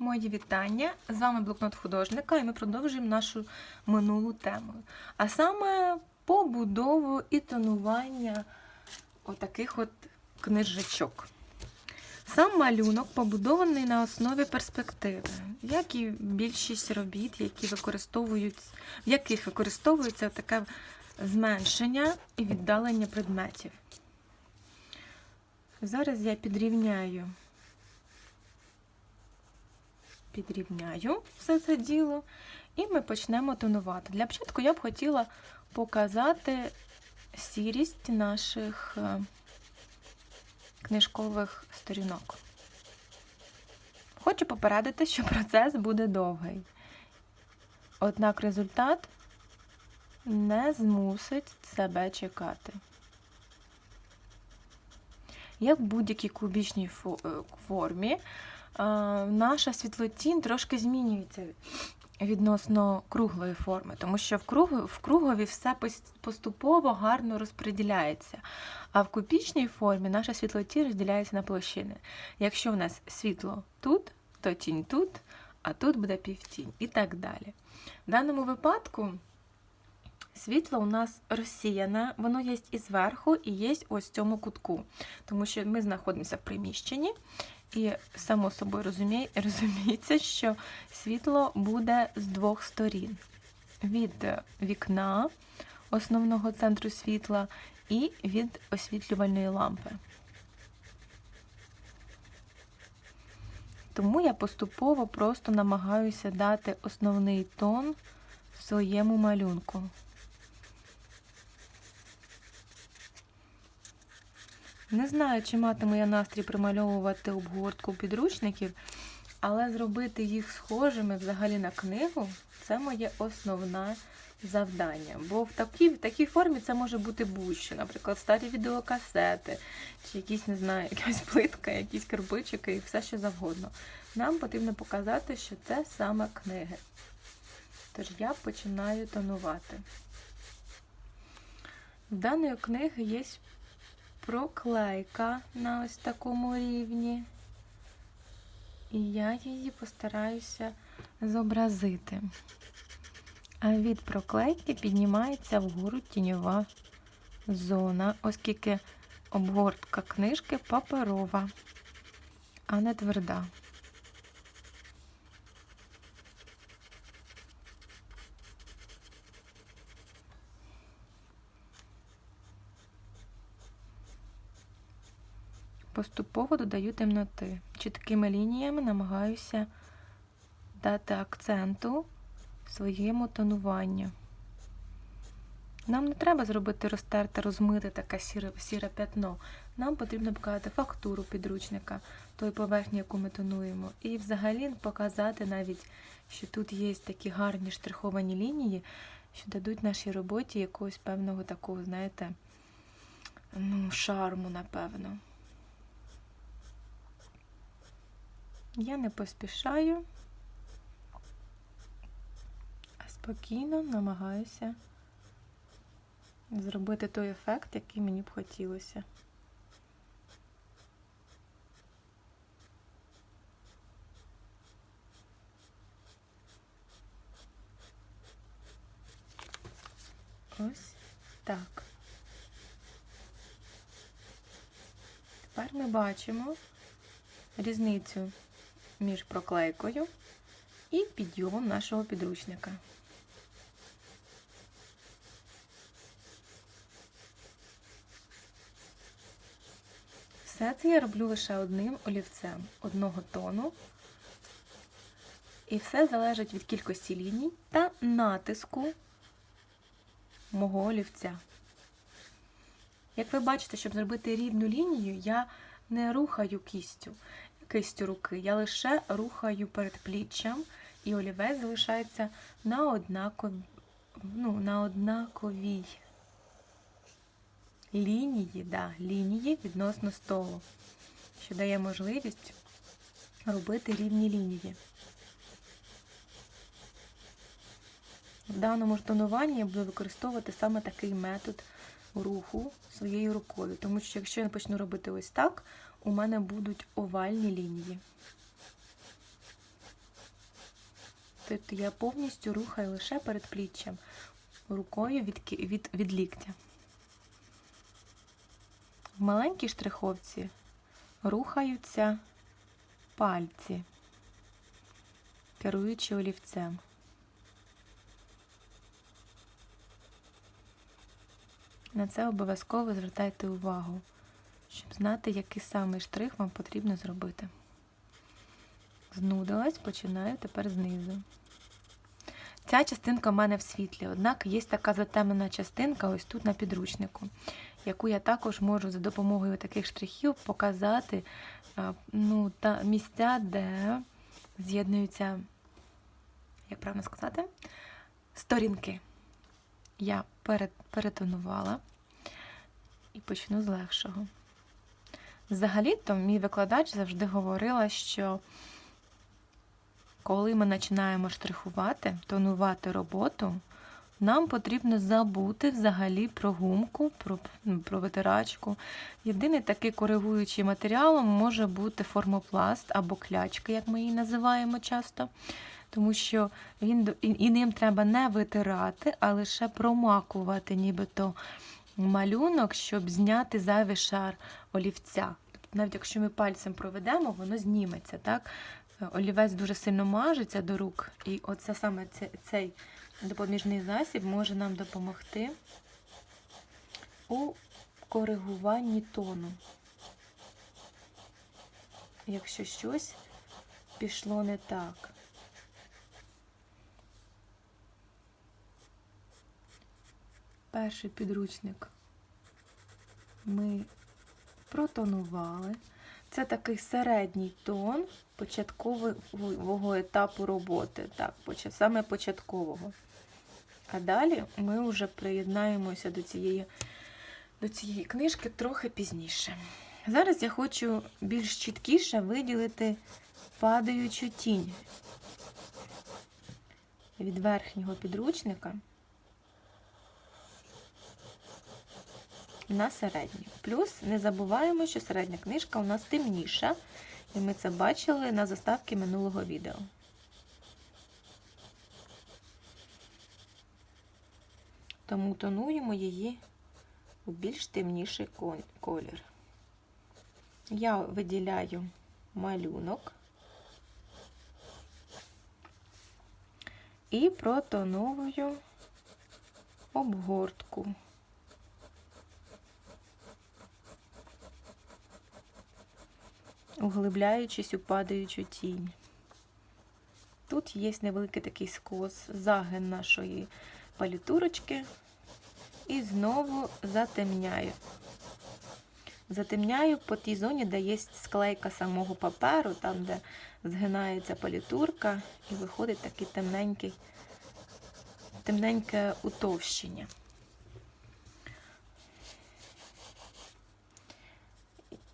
Мої вітання! З вами блокнот художника, і ми продовжуємо нашу минулу тему. А саме побудову і тонування отаких от книжечок. Сам малюнок побудований на основі перспективи, як і більшість робіт, які використовують, в яких використовується таке зменшення і віддалення предметів. Зараз я підрівняю підрівняю все це діло, і ми почнемо тонувати. Для початку я б хотіла показати сірість наших е, книжкових сторінок. Хочу попередити, що процес буде довгий. Однак результат не змусить себе чекати. Як в будь-якій кубічній е, формі, наша світлотінь трошки змінюється відносно круглої форми, тому що в, круг, в кругові все поступово гарно розподіляється. А в кубічній формі наша світлотінь розділяється на площини. Якщо в нас світло тут, то тінь тут, а тут буде півтінь і так далі. В даному випадку світло у нас розсіяне, воно є і зверху, і є ось в цьому кутку, тому що ми знаходимося в приміщенні. І само собою розуміє, розуміється, що світло буде з двох сторін: від вікна основного центру світла і від освітлювальної лампи. Тому я поступово просто намагаюся дати основний тон своєму малюнку. Не знаю, чи матиму я настрій примальовувати обгортку підручників, але зробити їх схожими взагалі на книгу це моє основне завдання. Бо в такій, в такій формі це може бути будь-що, наприклад, старі відеокасети, чи якісь, не знаю, якась плитка, якісь кирпичики і все що завгодно. Нам потрібно показати, що це саме книги. Тож я починаю тонувати. В даної книги є проклейка на ось такому рівні. І я її постараюся зобразити. А від проклейки піднімається вгору тіньова зона, оскільки обгортка книжки паперова, а не тверда. Поступово додаю темноти. Чіткими лініями намагаюся дати акценту своєму тонуванню. Нам не треба зробити розтерте, розмите таке сіре, сіре п'ятно. Нам потрібно показати фактуру підручника, той поверхні, яку ми тонуємо. І взагалі показати навіть, що тут є такі гарні штриховані лінії, що дадуть нашій роботі якогось певного такого, знаєте, ну, шарму, напевно. Я не поспішаю, а спокійно намагаюся зробити той ефект, який мені б хотілося. Ось так. Тепер ми бачимо різницю між проклейкою і підйомом нашого підручника. Все це я роблю лише одним олівцем одного тону. І все залежить від кількості ліній та натиску мого олівця. Як ви бачите, щоб зробити рівну лінію, я не рухаю кістю кистю руки. Я лише рухаю передпліччям, і олівець залишається на однаковій, ну, на однаковій лінії, да, лінії відносно столу, що дає можливість робити рівні лінії. В даному ж тонуванні я буду використовувати саме такий метод руху своєю рукою, тому що якщо я почну робити ось так, у мене будуть овальні лінії. Тобто я повністю рухаю лише перед пліччям, рукою від, від, від ліктя. В маленькій штриховці рухаються пальці, керуючи олівцем. На це обов'язково звертайте увагу, щоб знати, який саме штрих вам потрібно зробити. Знудилась, починаю тепер знизу. Ця частинка в мене в світлі, однак є така затемнена частинка ось тут на підручнику, яку я також можу за допомогою таких штрихів показати ну, та місця, де з'єднуються, як правильно сказати, сторінки. Я перетонувала і почну з легшого. Взагалі-то мій викладач завжди говорила, що коли ми починаємо штрихувати, тонувати роботу, нам потрібно забути взагалі про гумку, про, ну, про витирачку. Єдиний такий коригуючий матеріалом може бути формопласт або клячка, як ми її називаємо часто. Тому що він і, ним треба не витирати, а лише промакувати нібито малюнок, щоб зняти зайвий шар олівця. Тобто, навіть якщо ми пальцем проведемо, воно зніметься. Так? Олівець дуже сильно мажеться до рук, і оце саме це- цей допоміжний засіб може нам допомогти у коригуванні тону. Якщо щось пішло не так. Перший підручник ми протонували. Це такий середній тон початкового етапу роботи, так, саме початкового. А далі ми вже приєднаємося до цієї, до цієї книжки трохи пізніше. Зараз я хочу більш чіткіше виділити падаючу тінь від верхнього підручника на середню. Плюс не забуваємо, що середня книжка у нас темніша, і ми це бачили на заставці минулого відео. Тому тонуємо її у більш темніший колір. Я виділяю малюнок і протоновую обгортку. Углибляючись у падаючу тінь. Тут є невеликий такий скос, загин нашої палітурочки. І знову затемняю. Затемняю по тій зоні, де є склейка самого паперу, там, де згинається палітурка, і виходить темненький, темненьке утовщення.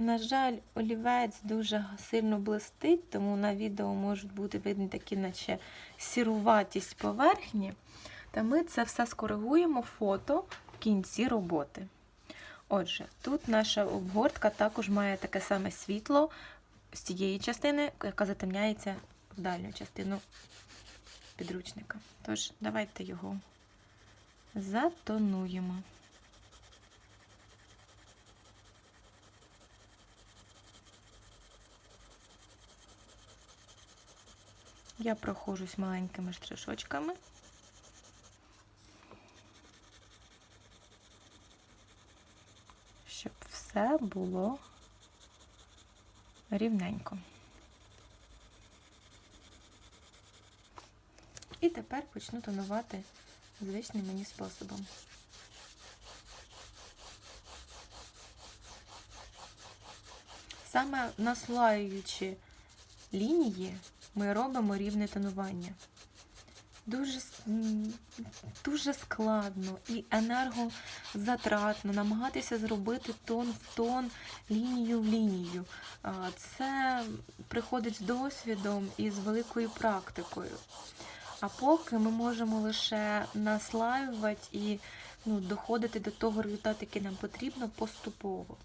На жаль, олівець дуже сильно блистить, тому на відео можуть бути видні такі, наче сіруватість поверхні. Та ми це все скоригуємо фото в кінці роботи. Отже, тут наша обгортка також має таке саме світло з цієї частини, яка затемняється в дальню частину підручника. Тож, давайте його затонуємо. Я проходжусь маленькими штришочками. Щоб все було рівненько. І тепер почну тонувати звичним мені способом. Саме наслаюючи лінії, ми робимо рівне тонування. Дуже, дуже складно і енергозатратно намагатися зробити тон в тон, лінію в лінію. Це приходить з досвідом і з великою практикою. А поки ми можемо лише наслаювати і ну, доходити до того результату, який нам потрібно, поступово.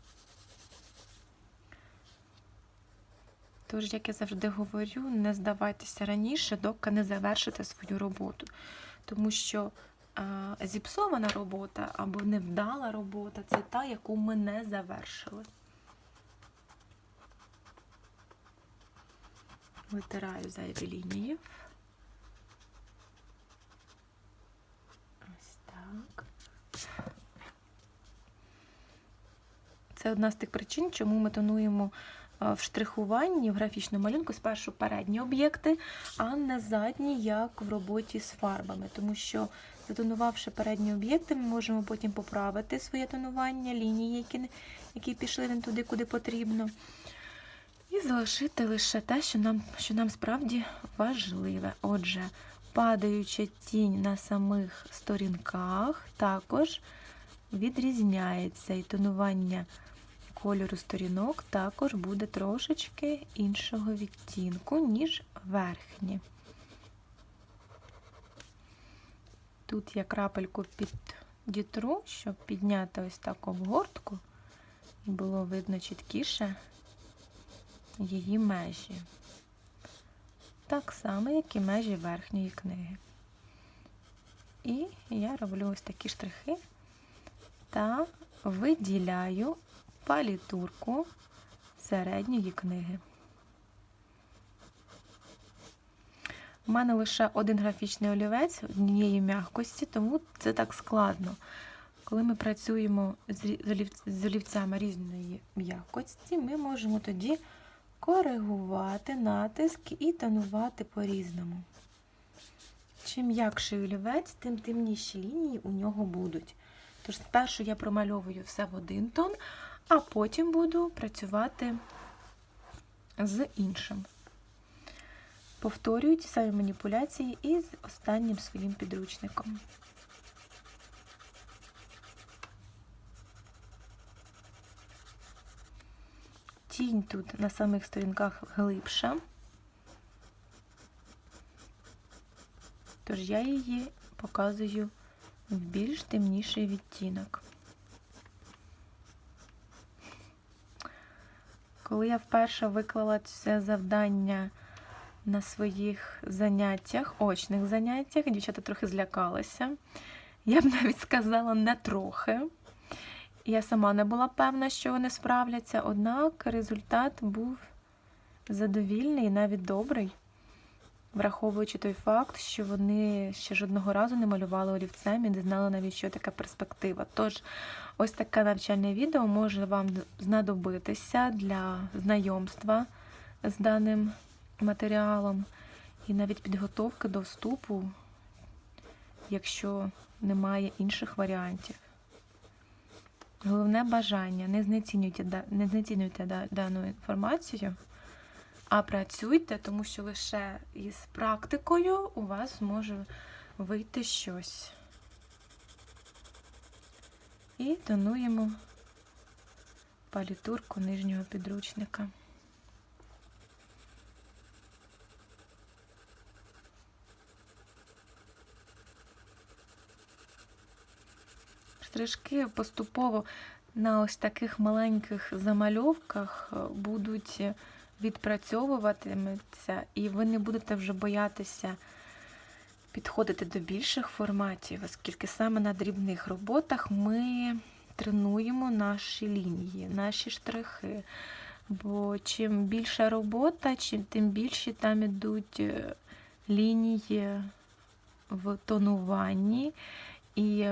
Тож, як я завжди говорю, не здавайтеся раніше, доки не завершите свою роботу. Тому що а, зіпсована робота або невдала робота це та, яку ми не завершили. Витираю зайві лінії. Ось так. Це одна з тих причин, чому ми тонуємо в штрихуванні, в графічному малюнку спершу передні об'єкти, а не задні, як в роботі з фарбами. Тому що, затонувавши передні об'єкти, ми можемо потім поправити своє тонування, лінії, які, які пішли не туди, куди потрібно. І залишити лише те, що нам, що нам справді важливе. Отже, падаюча тінь на самих сторінках також відрізняється, і тонування кольору сторінок також буде трошечки іншого відтінку, ніж верхні. Тут я крапельку під дітру, щоб підняти ось так обгортку, і було видно чіткіше її межі. Так само, як і межі верхньої книги. І я роблю ось такі штрихи та виділяю палітурку середньої книги. У мене лише один графічний олівець однієї м'якості, тому це так складно. Коли ми працюємо з олівцями різної м'якості, ми можемо тоді коригувати натиск і тонувати по-різному. Чим м'якший олівець, тим темніші лінії у нього будуть. Тож спершу я промальовую все в один тон, а потім буду працювати з іншим. Повторюю ті самі маніпуляції і з останнім своїм підручником. Тінь тут на самих сторінках глибша, тож я її показую в більш темніший відтінок. Коли я вперше виклала це завдання на своїх заняттях, очних заняттях, дівчата трохи злякалися. Я б навіть сказала не трохи. Я сама не була певна, що вони справляться, однак результат був задовільний і навіть добрий, враховуючи той факт, що вони ще жодного разу не малювали олівцем і не знали навіть, що таке перспектива. Тож, ось таке навчальне відео може вам знадобитися для знайомства з даним матеріалом і навіть підготовки до вступу, якщо немає інших варіантів. Головне бажання, не знецінюйте, не знецінюйте дану інформацію, а працюйте, тому що лише із практикою у вас може вийти щось. І тонуємо палітурку нижнього підручника. Штришки поступово на ось таких маленьких замальовках будуть відпрацьовуватиметься, і ви не будете вже боятися підходити до більших форматів, оскільки саме на дрібних роботах ми тренуємо наші лінії, наші штрихи. Бо чим більша робота, чим тим більші там ідуть е, лінії в тонуванні. І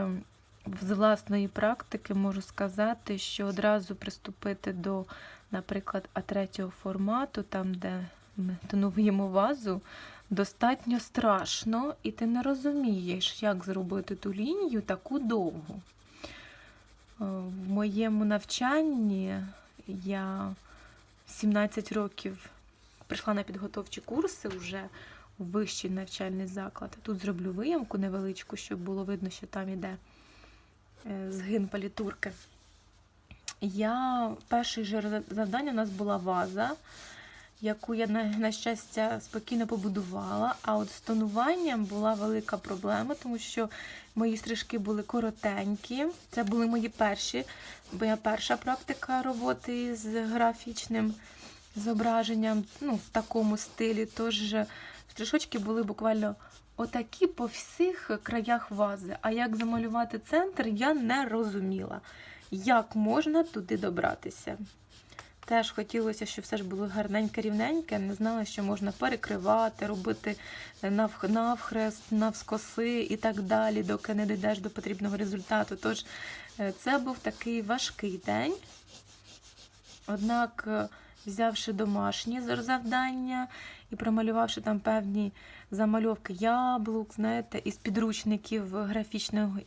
з власної практики можу сказати, що одразу приступити до, наприклад, А3 формату, там, де ми тонуємо вазу, достатньо страшно, і ти не розумієш, як зробити ту лінію таку довгу. Е, В моєму навчанні я 17 років прийшла на підготовчі курси вже у вищий навчальний заклад. Тут зроблю виямку невеличку, щоб було видно, що там іде е, згин палітурки. Я перше же завдання у нас була ваза, яку я, на, на щастя, спокійно побудувала. А от з тонуванням була велика проблема, тому що мої стрижки були коротенькі. Це були мої перші, моя перша практика роботи з графічним зображенням ну, в такому стилі. Тож стрижочки були буквально отакі по всіх краях вази. А як замалювати центр, я не розуміла, як можна туди добратися. Теж хотілося, щоб все ж було гарненьке, рівненьке. Не знала, що можна перекривати, робити навх- навхрест, навскоси і так далі, доки не дійдеш до потрібного результату. Тож е, це був такий важкий день. Однак, е, взявши домашні завдання і промалювавши там певні замальовки яблук, знаєте, із підручників графічного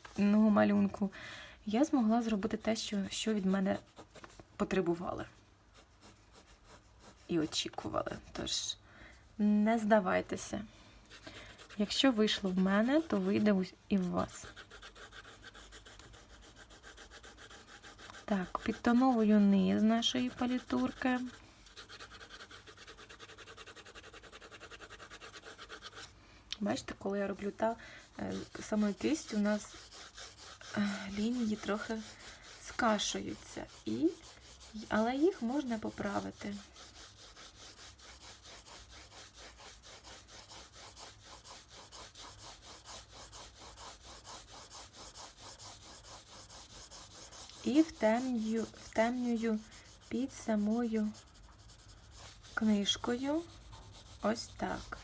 малюнку, я змогла зробити те, що, що від мене потребували і очікували. Тож не здавайтеся. Якщо вийшло в мене, то вийде і в вас. Так, підтоновую низ нашої палітурки. Бачите, коли я роблю та е, самою кистю, у нас лінії трохи скашуються, і, але їх можна поправити. І втемнюю, втемнюю під самою книжкою. Ось так.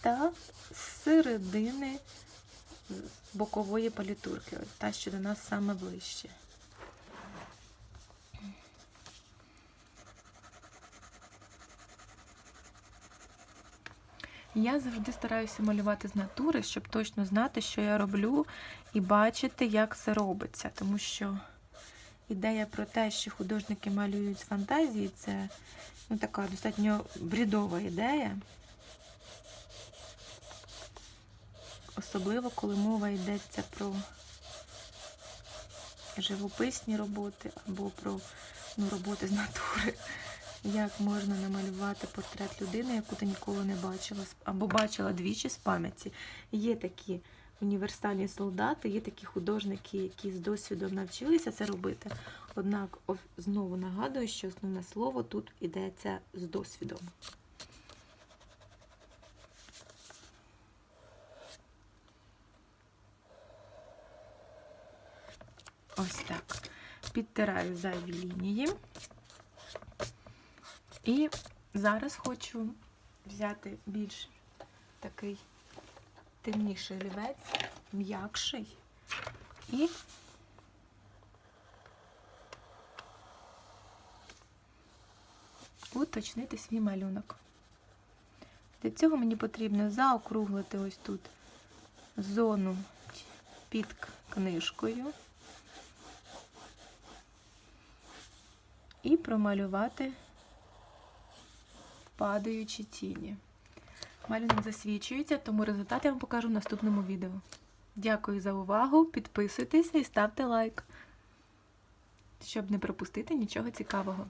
Та з середини бокової палітурки, та, що до нас саме ближче. Я завжди стараюся малювати з натури, щоб точно знати, що я роблю, і бачити, як це робиться. Тому що ідея про те, що художники малюють з фантазії, це ну, така достатньо брідова ідея. Особливо, коли мова йдеться про живописні роботи або про ну, роботи з натури. Як можна намалювати портрет людини, яку ти ніколи не бачила, або бачила двічі з пам'яті. Є такі універсальні солдати, є такі художники, які з досвідом навчилися це робити. Однак знову нагадую, що основне слово тут йдеться з досвідом. Ось так. Підтираю зайві лінії. І зараз хочу взяти більш такий темніший олівець, м'якший, і уточнити свій малюнок. Для цього мені потрібно заокруглити ось тут зону під книжкою і промалювати падаючі тіні. Малюнок засвічується, тому результат я вам покажу в наступному відео. Дякую за увагу, підписуйтеся і ставте лайк, щоб не пропустити нічого цікавого.